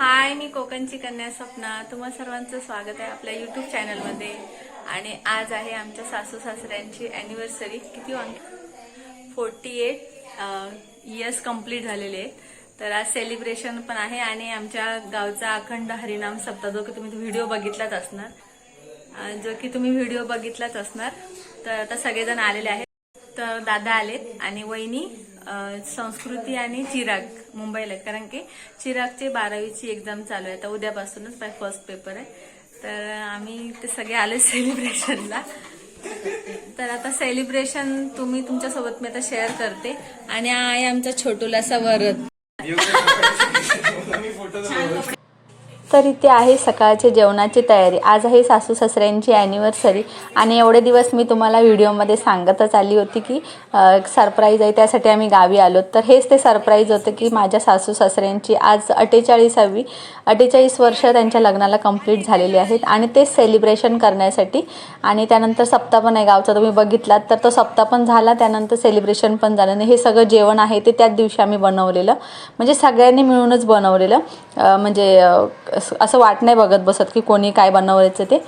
हाय मी कोकणची कन्या स्वप्ना. तुम्हा सर्वांचं स्वागत आहे आपल्या युट्यूब चॅनलमध्ये आणि आज आहे आमच्या सासू सासऱ्यांची अॅनिव्हर्सरी किती वांग फोर्टी एट इयर्स कंप्लीट झालेले आहेत. तर आज सेलिब्रेशन पण आहे आणि आमच्या गावचा अखंड हरिनाम सप्ताह जो की तुम्ही व्हिडिओ बघितलाच असणार. जो की तुम्ही व्हिडिओ बघितलाच असणार. तर आता सगळेजण आलेले आहेत. तर दादा आलेत आणि वहिनी संस्कृती आणि चिराग मुंबईला कारण की चिरागचे बारावीची एक्झाम चालू आहे. आता उद्यापासूनच फर्स्ट पेपर आहे. तर आम्ही ते सगळे आले सेलिब्रेशनला तर आता सेलिब्रेशन तुम्ही तुमच्यासोबत मी आता शेअर करते. आणि आहे आमचा छोटूलासा वरद तर इथे आहे सकाळच्या जेवणाची तयारी. आज आहे सासू सासऱ्यांची ॲनिव्हर्सरी आणि एवढे दिवस मी तुम्हाला व्हिडिओमध्ये सांगतच आली होती की सरप्राईज आहे. त्यासाठी आम्ही गावी आलो. तर हेच ते सरप्राईज होतं की माझ्या सासू सासऱ्यांची आज अठ्ठेचाळीसावी अठ्ठेचाळीस वर्ष त्यांच्या लग्नाला कंप्लीट झालेली आहेत आणि ते सेलिब्रेशन करण्यासाठी आणि त्यानंतर सप्ताह पण आहे गावचा. तुम्ही बघितलात तर तो सप्ताह पण झाला त्यानंतर सेलिब्रेशन पण झालं आणि हे सगळं जेवण आहे ते त्याच दिवशी आम्ही बनवलेलं. म्हणजे सगळ्यांनी मिळूनच बनवलेलं. म्हणजे असं- असं वाट नाही बघत बसत की कोणी काय बनवायचं ते.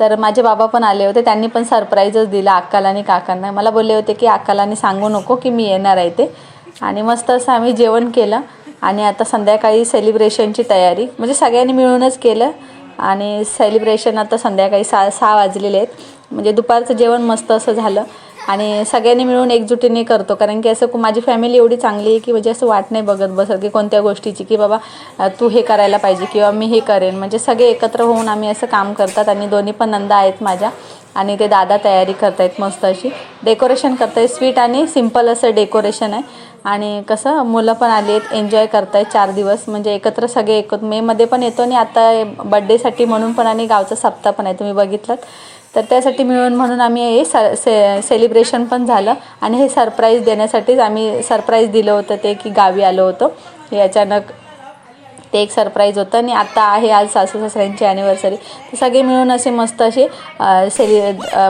तर माझे बाबा पण आले होते त्यांनी पण सरप्राईजच दिला अक्काला आणि काकांना. मला बोलले होते की अक्काला आणि सांगू नको की मी येणार आहे ते. आणि मस्त असं आम्ही जेवण केलं. आणि आता संध्याकाळी सेलिब्रेशनची तयारी. म्हणजे सगळ्यांनी मिळूनच केलं. आणि सेलिब्रेशन आता संध्याकाळी सहा सहा वाजलेले आहेत. म्हणजे दुपारचं जेवण मस्त असं झालं. आणि सगळ्यांनी मिळून एकजुटीने करतो. कारण की असं माझी फॅमिली एवढी चांगली आहे की म्हणजे असं वाट नाही बघत बसत की कोणत्या गोष्टीची की बाबा तू हे करायला पाहिजे किंवा मी हे करेन. म्हणजे सगळे एकत्र होऊन आम्ही असं काम करतात आणि दोन्ही पण नंदा आहेत माझ्या आणि ते दादा तयारी करतायत मस्त अशी. डेकोरेशन करतायत स्वीट आणि सिंपल असं डेकोरेशन आहे. आणि कसं मुलं पण आली आहेत एन्जॉय करतायत चार दिवस. म्हणजे एकत्र सगळे एकत्र मेमध्ये पण येतो आणि आता बड्डेसाठी म्हणून पण आणि गावचा सप्ताह पण आहे. तुम्ही बघितलं तर त्यासाठी मिळून म्हणून आम्ही हे स से सेलिब्रेशन पण झालं. आणि हे सरप्राईज देण्यासाठीच आम्ही सरप्राईज दिलं होतं ते की गावी आलो होतो. हे अचानक ते एक सरप्राईज होतं. आणि आता आहे आज सासू सासऱ्यांची ॲनिव्हर्सरी तर सगळे मिळून असे मस्त असे सेलि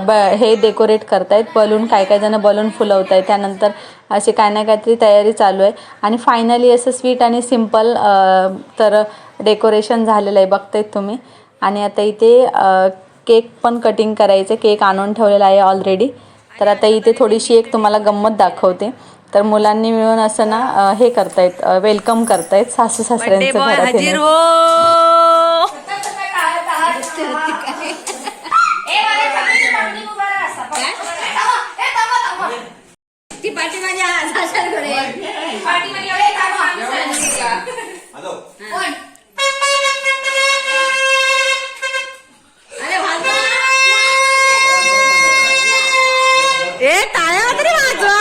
ब हे डेकोरेट करतायत. बलून काय काय जण बलून फुलवत आहेत त्यानंतर असे काय ना काहीतरी तयारी चालू आहे. आणि फायनली असं स्वीट आणि सिंपल तर डेकोरेशन झालेलं आहे. बघतायत तुम्ही. आणि आता इथे केक पण कटिंग करायचं. केक आणून ठेवलेला आहे ऑलरेडी तर आता इथे थोडीशी एक तुम्हाला गंमत दाखवते. तर मुलांनी मिळून असं ना हे करतायत वेलकम करतायत सासू सासऱ्यांचं घरात येण्याचं. ती पाठी माझ्या सासरकडे कोण अरे वाजवा. ए टाळ्या तरी वाजवा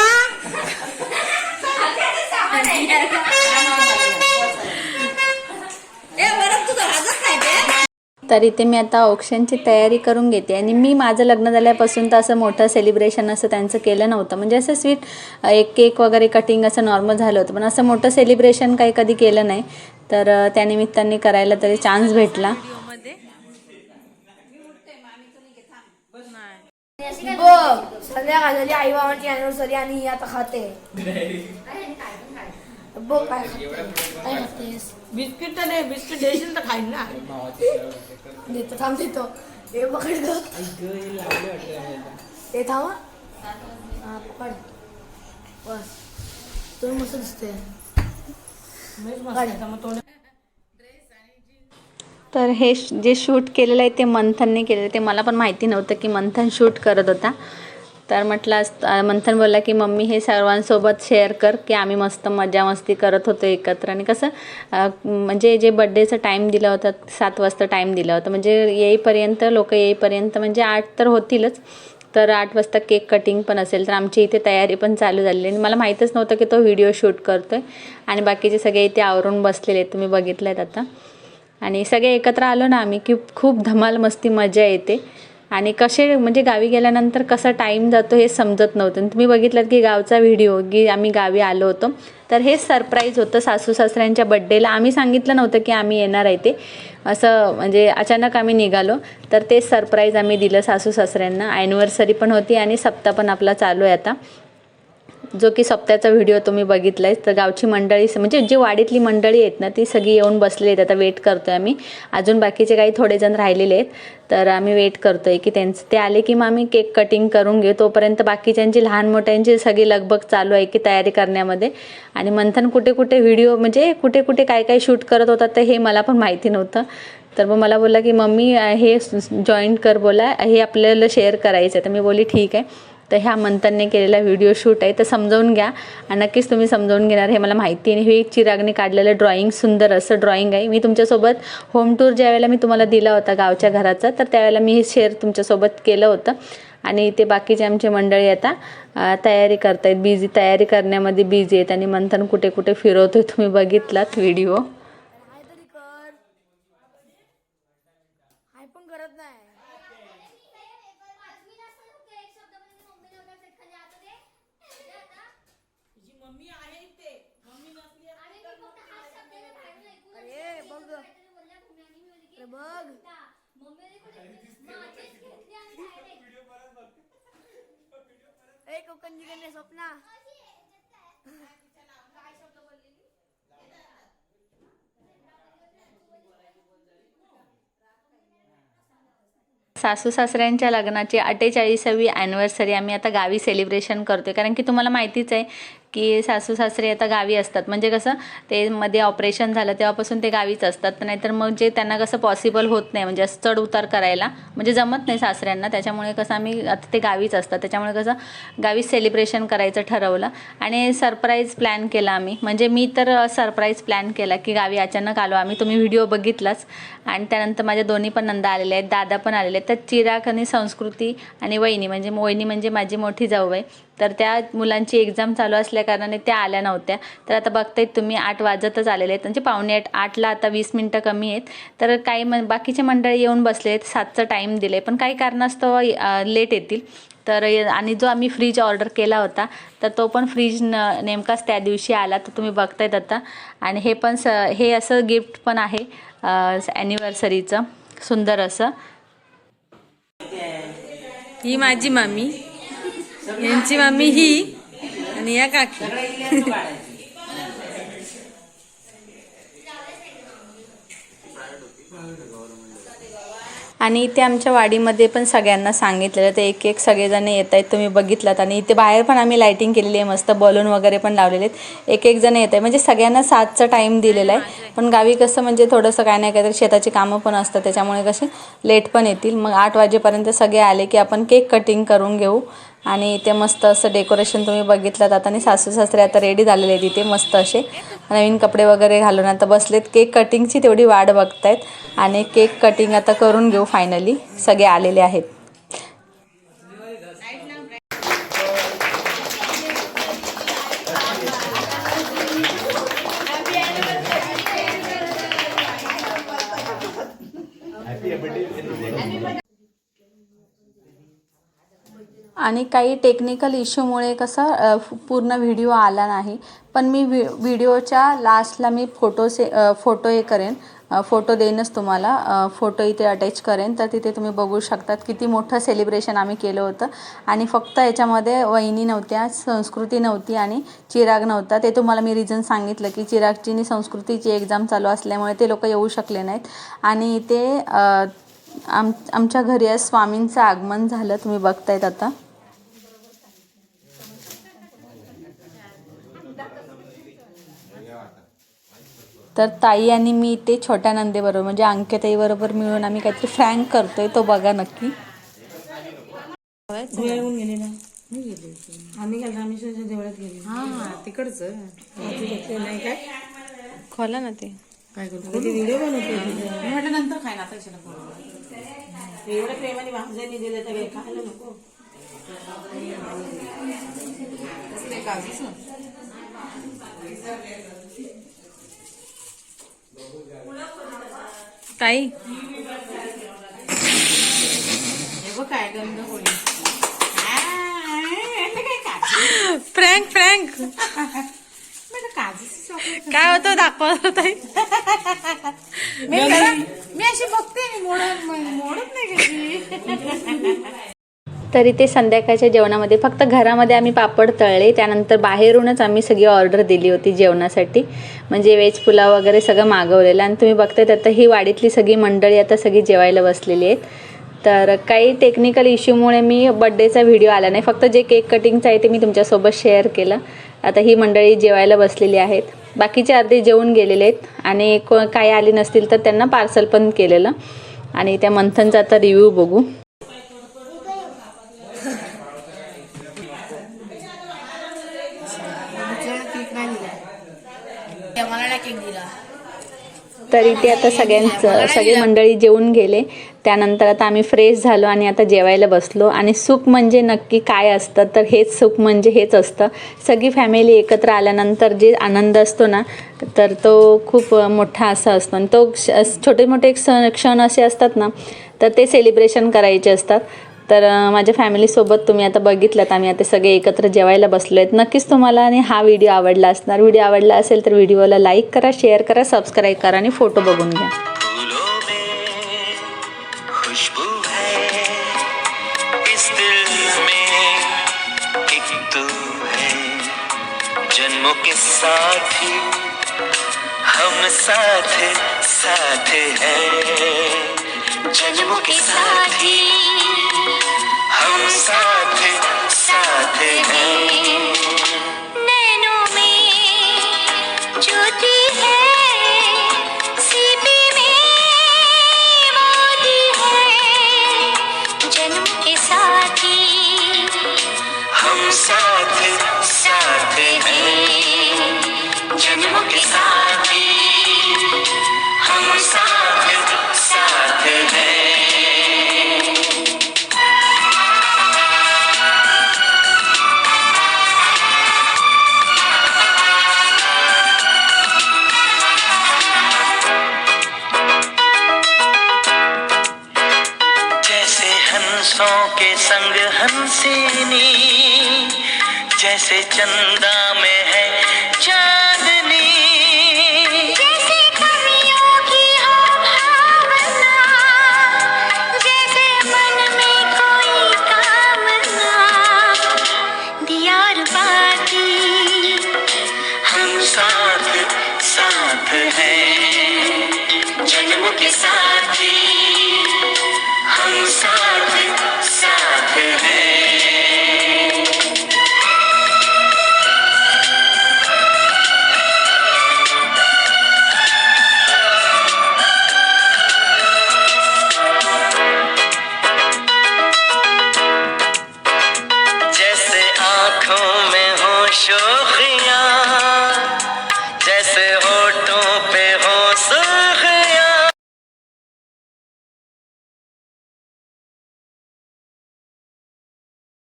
ए बरं तुझं वाजत नाही ते तर इथे मी आता ऑप्शनची तयारी करून घेते. आणि मी माझं लग्न झाल्यापासून तर असं मोठं सेलिब्रेशन असं त्यांचं केलं नव्हतं. म्हणजे असं स्वीट एक केक वगैरे कटिंग असं नॉर्मल झालं होतं. पण असं मोठं सेलिब्रेशन काही कधी केलं नाही. तर त्यानिमित्ताने करायला तरी चान्स भेटला. संध्याकाळ झाली आई बाबांची अॅनिव्हर्सरी आणि आता खाते. बघ काय खाते काय खातेस बिस्किट तर नाही बिस्किट देशील तर खाईन ना. देतो थांब देतो हे पकड ग ते थांब हा. हा पकड. बस. तुम्ही मस्त दिसते. तर हे जे शूट केलेलं आहे ते मंथनने केलेलं आहे. ते मला पण माहिती नव्हतं की मंथन शूट करत होता. तर म्हटलं मंथन बोलला की मम्मी हे सर्वांसोबत शेअर कर की आम्ही मस्त मजा मस्ती करत होतो एकत्र. आणि कसं म्हणजे जे बड्डेचं टाईम दिला होता सात वाजता टाईम दिला होता म्हणजे येईपर्यंत लोक येईपर्यंत म्हणजे आठ तर होतीलच तर आठ वाजता केक कटिंग पण असेल तर आमची इथे तयारी पण चालू झालेली आणि मला माहीतच नव्हतं की तो व्हिडिओ शूट करतो आहे आणि बाकीचे सगळे इथे आवरून बसलेले आहेत तुम्ही बघितलं आहेत आता. आणि सगळे एकत्र आलो ना आम्ही की खूप धमाल मस्ती मजा येते. आणि कसे म्हणजे गावी गेल्यानंतर कसा टाईम जातो हे समजत नव्हतं. आणि तुम्ही बघितलं की गावचा व्हिडिओ की आम्ही गावी आलो होतो. तर हे सरप्राईज होतं सासू सासऱ्यांच्या बड्डेला आम्ही सांगितलं नव्हतं की आम्ही येणार आहे ते. असं म्हणजे अचानक आम्ही निघालो. तर ते सरप्राईज आम्ही दिलं सासू सासऱ्यांना. ॲनिव्हर्सरी पण होती आणि सप्ताह पण आपला चालू आहे आता. जो की सप्त्याचा व्हिडिओ तुम्ही बघितलाय तर गावची मंडळी म्हणजे जी वाडीतली मंडळी आहेत ना ती सगळी येऊन बसलेली आहेत. आता वेट करतो आहे आम्ही. अजून बाकीचे काही थोडे जण राहिलेले आहेत. तर आम्ही वेट करतो आहे की त्यांचं ते आले की मग आम्ही केक कटिंग करून घेऊ. तोपर्यंत बाकीच्यांची लहान मोठ्यांची सगळी लगबग चालू आहे की तयारी करण्यामध्ये. आणि मंथन कुठे कुठे व्हिडिओ म्हणजे कुठे कुठे काय काय शूट करत होता तर हे मला पण माहिती नव्हतं. तर मग मला बोलला की मम्मी हे जॉईन कर बोला. हे आपल्याला शेअर करायचं आहे तर मी बोली ठीक आहे. तर ह्या मंथनने केलेला व्हिडिओ शूट आहे तर समजावून घ्या. आणि नक्कीच तुम्ही समजावून घेणार हे मला माहिती आहे. आणि हे एक चिरागने काढलेलं ड्रॉइंग सुंदर असं ड्रॉइंग आहे. मी तुमच्यासोबत होम टूर ज्या वेळेला मी तुम्हाला दिला होता गावच्या घराचा तर त्यावेळेला मी हे शेअर तुमच्यासोबत केलं होतं. आणि ते बाकीचे आमचे मंडळी आता तयारी तयारी करतायत. बिझी तयारी करण्यामध्ये बिझी आहेत आणि मंथन कुठे कुठे फिरवतो तुम्ही बघितलात व्हिडिओ हाय तरी कर हाय पण करत नाही अरे बघ अरे बघ ए कोकणची कन्या स्वप्ना. सासू सासऱ्यांच्या लग्नाची अठ्ठेचाळीसावी ॲनिव्हर्सरी आम्ही आता गावी सेलिब्रेशन करतोय. कारण की तुम्हाला माहितीच आहे की सासू सासरे आता गावी असतात. म्हणजे कसं ते मध्ये ऑपरेशन झालं तेव्हापासून ते गावीच असतात. नाहीतर मग जे त्यांना कसं पॉसिबल होत नाही म्हणजे असं चढ उतार करायला म्हणजे जमत नाही सासऱ्यांना. त्याच्यामुळे कसं आम्ही आता ते गावीच असतात. त्याच्यामुळे कसं गावीच सेलिब्रेशन करायचं ठरवलं. आणि सरप्राईज प्लॅन केला आम्ही. म्हणजे मी तर सरप्राईज प्लॅन केला की गावी अचानक आलो. आम्ही तुम्ही व्हिडिओ बघितलाच. आणि त्यानंतर माझ्या दोन्ही पण नंदा आलेले आहेत दादा पण आलेले आहेत. तर चिराग आणि संस्कृती आणि वहिनी म्हणजे वहिनी म्हणजे माझी मोठी जाऊ आहे तर त्या मुलांची एक्झाम चालू असल्या कारणाने त्या आल्या नव्हत्या. तर आता बघतायत तुम्ही आठ वाजतच आलेले आहेत. म्हणजे पावणे आठ आठला आता वीस मिनटं कमी आहेत. तर काही म बाकीचे मंडळी येऊन बसले आहेत. सातचं टाईम दिले पण काही कारणास्तव लेट येतील. तर य- आणि जो आम्ही फ्रीज ऑर्डर केला होता तर तो पण फ्रीज न नेमकाच त्या दिवशी आला. तर तुम्ही बघतायत आता. आणि हे पण स हे असं गिफ्ट पण आहे ॲनिव्हर्सरीचं सुंदर असं. ही माझी मामी यांची मामी ही आणि या काकी. आणि इथे आमच्या वाडीमध्ये पण सगळ्यांना सांगितलेलं ते एक एक सगळेजण येत आहेत. तुम्ही बघितलात. आणि इथे बाहेर पण आम्ही लाईटिंग केलेली आहे. मस्त बलून वगैरे पण लावलेले आहेत. एक एक जण येत आहे म्हणजे सगळ्यांना सातचा टाईम दिलेला आहे. पण गावी कसं म्हणजे थोडंसं काय नाही काहीतरी शेताची कामं पण असतात. त्याच्यामुळे कसे लेट पण येतील. मग आठ वाजेपर्यंत सगळे आले की आपण केक कटिंग करून घेऊ. आणि इथे मस्त असं डेकोरेशन तुम्ही बघितलं आता आणि सासू सासरे आता रेडी झालेले आहेत इथे मस्त असे. नवीन कपडे वगैरे घालून आता बसलेत. केक कटिंगची तेवढी वाट बघतायत. आणि केक कटिंग आता करून घेऊ फायनली सगळे आलेले आहेत. आणि काही टेक्निकल इश्यूमुळे कसं पूर्ण व्हिडिओ आला नाही. पण मी व्हि व्हिडिओच्या लास्टला मी फोटो से फोटो हे करेन. फोटो देईनच तुम्हाला. फोटो इथे अटॅच करेन. तर तिथे तुम्ही बघू शकतात किती मोठं सेलिब्रेशन आम्ही केलं होतं. आणि फक्त याच्यामध्ये वहिनी नव्हत्या संस्कृती नव्हती आणि चिराग नव्हता. ते तुम्हाला मी रिझन सांगितलं की चिरागची आणि संस्कृतीची एक्झाम चालू असल्यामुळे ते लोक येऊ शकले नाहीत. आणि ते आम आमच्या घरी आज स्वामींचं आगमन झालं. तुम्ही बघतायत आता. तर ताई आणि मी ते छोट्या नंदेबरोबर म्हणजे अंक्यताईबरोबर मिळून आम्ही काहीतरी फ्रँक करतोय तो बघा नक्की. येऊन गेले ना? आम्ही गेलो रामेश्वरच्या देवळात गेले हा. तिकडचं. ते नाही काय खोला ना ते. काय करतो? व्हिडिओ बनवतो मी म्हटलं नंतर खाय ना आता कशाला बोलू? एवढ्या प्रेमाने भाऊजांनी दिले तर काही खायला नको? कसले काजूच ना. ताई. बघ काय गंध होळी फ्रँक फ्रँक. काय होतं? दाखवा ताई. मी अशी बघते मोडत मोडत नाही कशी तरी ते संध्याकाळच्या जेवणामध्ये फक्त घरामध्ये आम्ही पापड तळले त्यानंतर बाहेरूनच आम्ही सगळी ऑर्डर दिली होती जेवणासाठी. म्हणजे व्हेज पुलाव वगैरे सगळं मागवलेलं आणि तुम्ही बघताय आता ही वाडीतली सगळी मंडळी आता सगळी जेवायला बसलेली आहेत. तर काही टेक्निकल इश्यूमुळे मी बड्डेचा व्हिडिओ आला नाही. फक्त जे केक कटिंगचं आहे ते मी तुमच्यासोबत शेअर केलं. आता ही मंडळी जेवायला बसलेली आहेत. बाकीचे अर्धे जेवून गेलेले आहेत आणि को काही आले नसतील तर त्यांना पार्सल पण केलेलं. आणि त्या मंथनचा आता रिव्ह्यू बघू दुसऱ्याला केक नाही दिला त्या मला नाही केक दिला तर इथे आता सगळ्यांचं सगळी मंडळी जेवून गेले. त्यानंतर आता आम्ही फ्रेश झालो आणि आता जेवायला बसलो. आणि सुख म्हणजे नक्की काय असतं? तर हेच सुख म्हणजे हेच असतं. सगळी फॅमिली एकत्र आल्यानंतर जे आनंद असतो ना तर तो खूप मोठा असा असतो. आणि तो क्ष- छोटे मोठे क्षण क्षण असे असतात ना तर ते सेलिब्रेशन करायचे असतात. तर माझ्या फॅमिलीसोबत तुम्ही आता बघितलं आम्ही आता सगळे एकत्र जेवायला बसलो आहेत नक्कीच तुम्हाला आणि हा व्हिडिओ आवडला असणार. व्हिडिओ आवडला असेल तर व्हिडिओला लाईक करा शेअर करा सबस्क्राईब करा आणि फोटो बघून घ्या. है। जन्मों के साथी हम साथ साथ हैं। जन्मों के साथी साथ साथ हैं संग हंसिनी जैसे चंदा में